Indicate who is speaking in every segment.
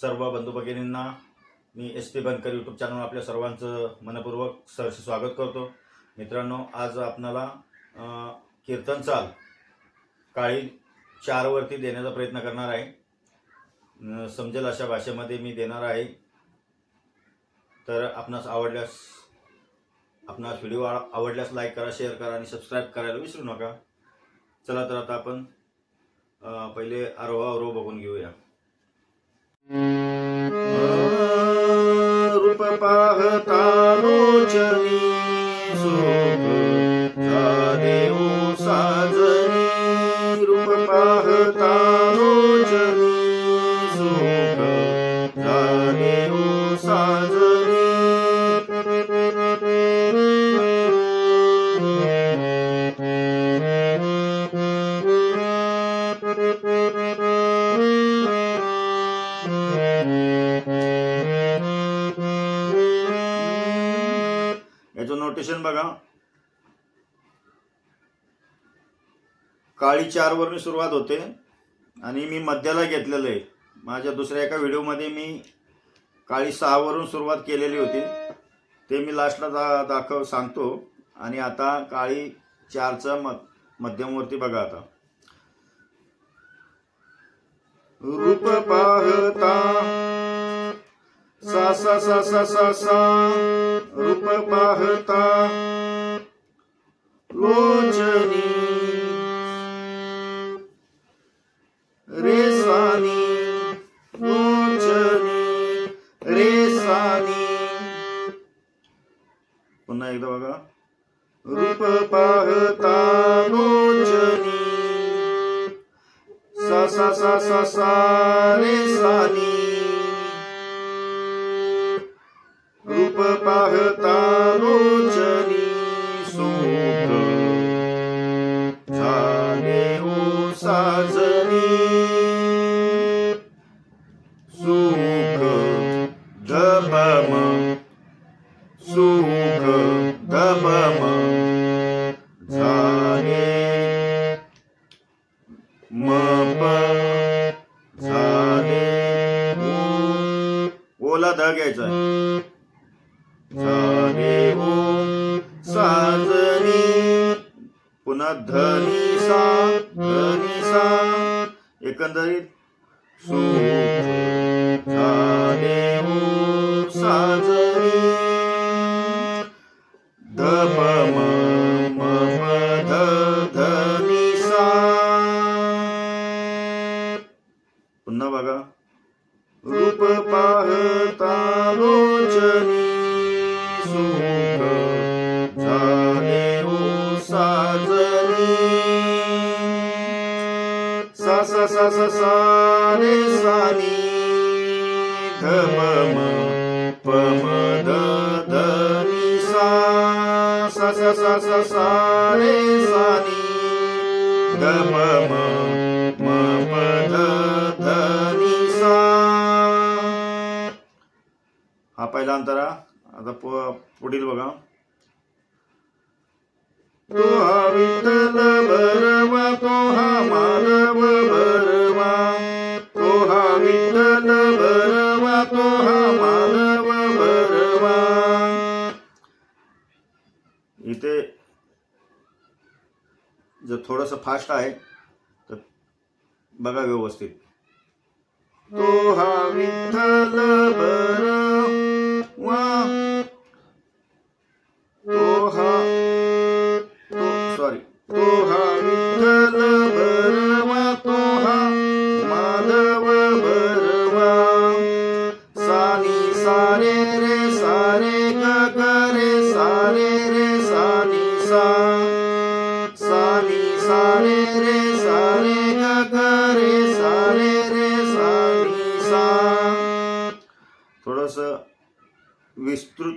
Speaker 1: सर्व बंधू भगिनींना मी एस पी बनकर यूट्यूब चॅनलवर आपल्या सर्वांचं मनपूर्वक सहर्ष स्वागत करतो. मित्रांनो आज आपणाला कीर्तन चाल काळी चारवरती देण्याचा प्रयत्न करणार आहे. समजेल अशा भाषेमध्ये मी देणार आहे. तर आपणास आवडल्यास आपणास व्हिडिओ आवडल्यास लाईक करा शेअर करा आणि सबस्क्राईब करायला विसरू नका. चला तर आता आपण पहिले आरोह आरोह बघून घेऊया. रूप पाहता लोचनी सुख झाले ओ नोटेशन बघा. काळी चार वरून सुरुवात होते आणि मी मध्याला घेतलेलं आहे. माझ्या दुसऱ्या एका व्हिडिओमध्ये मी काळी सहावरून सुरुवात केलेली होती. ते मी लास्टला दा दाखव सांगतो. आणि आता काळी चारचा म मध्यमवरती बघा आता. रूप पाहता सा सा सा सा सा सा. रूप पाहता लोचनी रे सानी लोचनी रे सानी पुन्हा एकदा बघा. रूप पाहता लोचनी सा सा सा सा सा रेसानी। पुन्हा धनी सा धनी सा एकंदरीत सुख झाले ओ साजनी ध म ध धनी सा पुन्हा बघा. रूप पाहता लोचनी सुख रे सानी ध म म प म सा सा सा सा सा सा रे सानी ध म म म प सा हा पहिला अंतरा आता पुढील बघा फास्ट आहे तर बघा व्यवस्थित. तो हा विठ्ठल भरवा. वा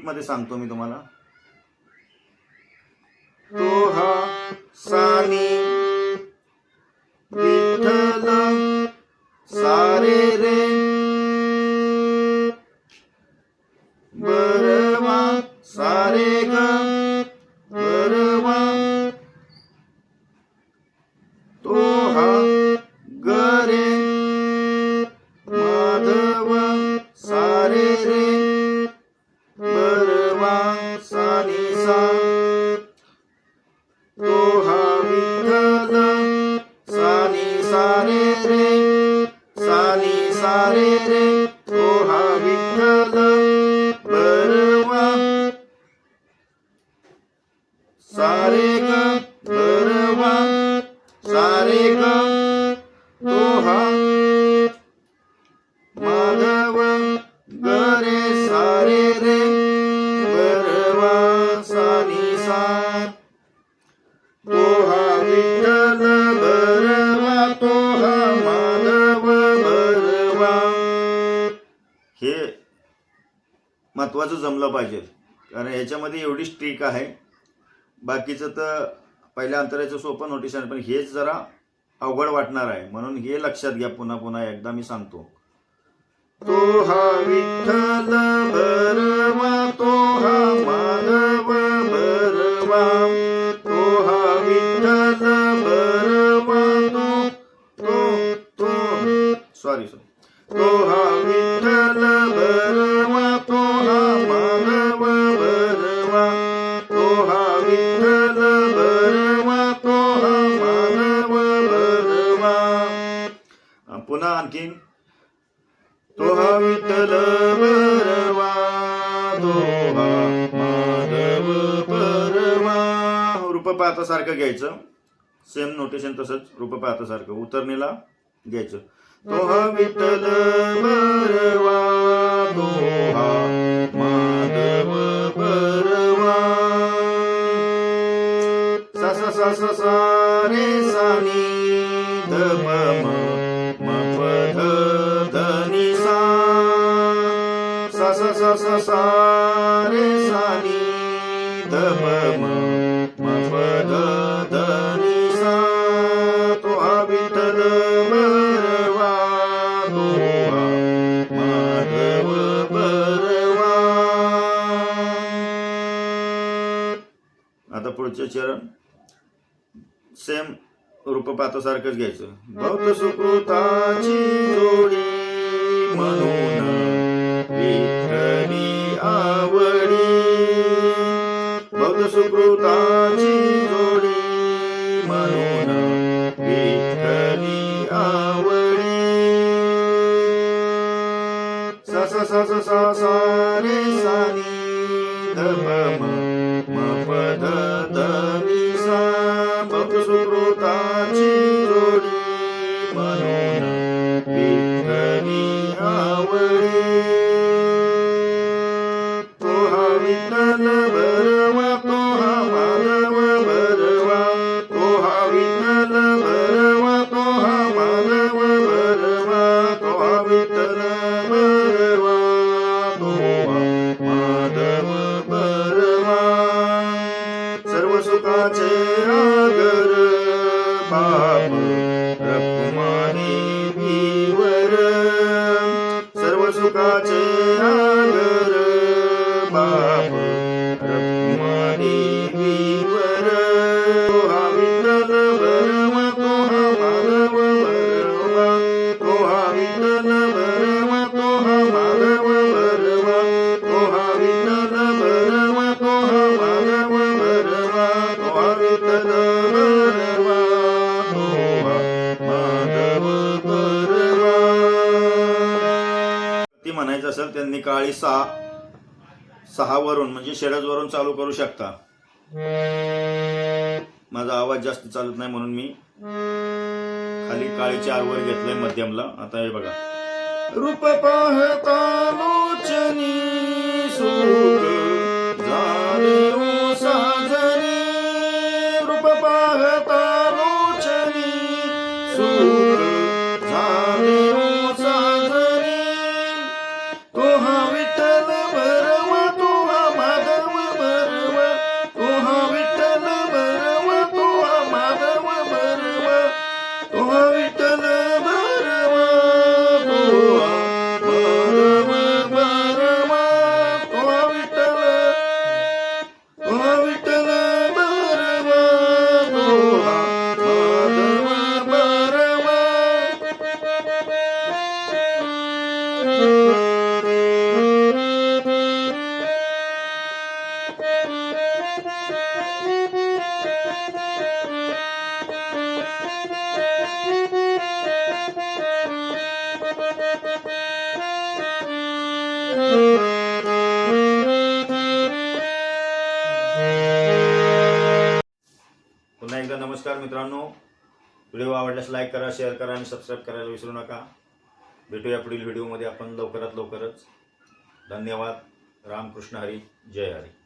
Speaker 1: मध्ये सांगतो मी तुम्हाला. सारे ग बरवा सारे ग दोहा माधव गरे सारे रे बरवा सानी सा दोहा हा विठ्ठल बरवा तोहा माधव बरवा हे महत्वाचं जमलं पाहिजे कारण याच्यामध्ये एवढी स्ट्रिक आहे. बाकीचं तर पहिल्या अंतराचं सोपं नोटीस आहे पण हेच जरा अवघड वाटणार आहे. म्हणून हे लक्षात घ्या पुन्हा पुन्हा एकदा मी सांगतो. तो हा विठ्ठल तो हा रूप सारखं घ्यायचं. सेम नोटेशन तसंच रूप सारखं. उतरणीला घ्यायचं. तो हा विठ्ठल बरवा तो हा माधव बरवा सा सा सा सा सा रे सा ध म म प ध ध नि सा. सा सा सा सा सा रे सा ध म म. परवा आता पुढचं चरण. सेम रूपपातासारखंच घ्यायचं. भक्त सुकृताची जोडी म्हणून विठ्ठली आवडी. भक्त सुकृताची असेल त्यांनी काळी सहा सहा वरून म्हणजे शेडज वरून चालू करू शकता. माझा आवाज जास्त चालत नाही म्हणून मी खाली काळी चार वर घेतलंय मध्यमला. आता हे बघा. रूप पाहता नमस्कार मित्रांनो. व्हिडिओ आवडल्यास लाईक करा शेअर करा आणि सबस्क्राईब करायला विसरू नका. भेटूया पुढील व्हिडिओमध्ये आपण लवकरात लवकरच. धन्यवाद. रामकृष्ण हरी. जय हरी.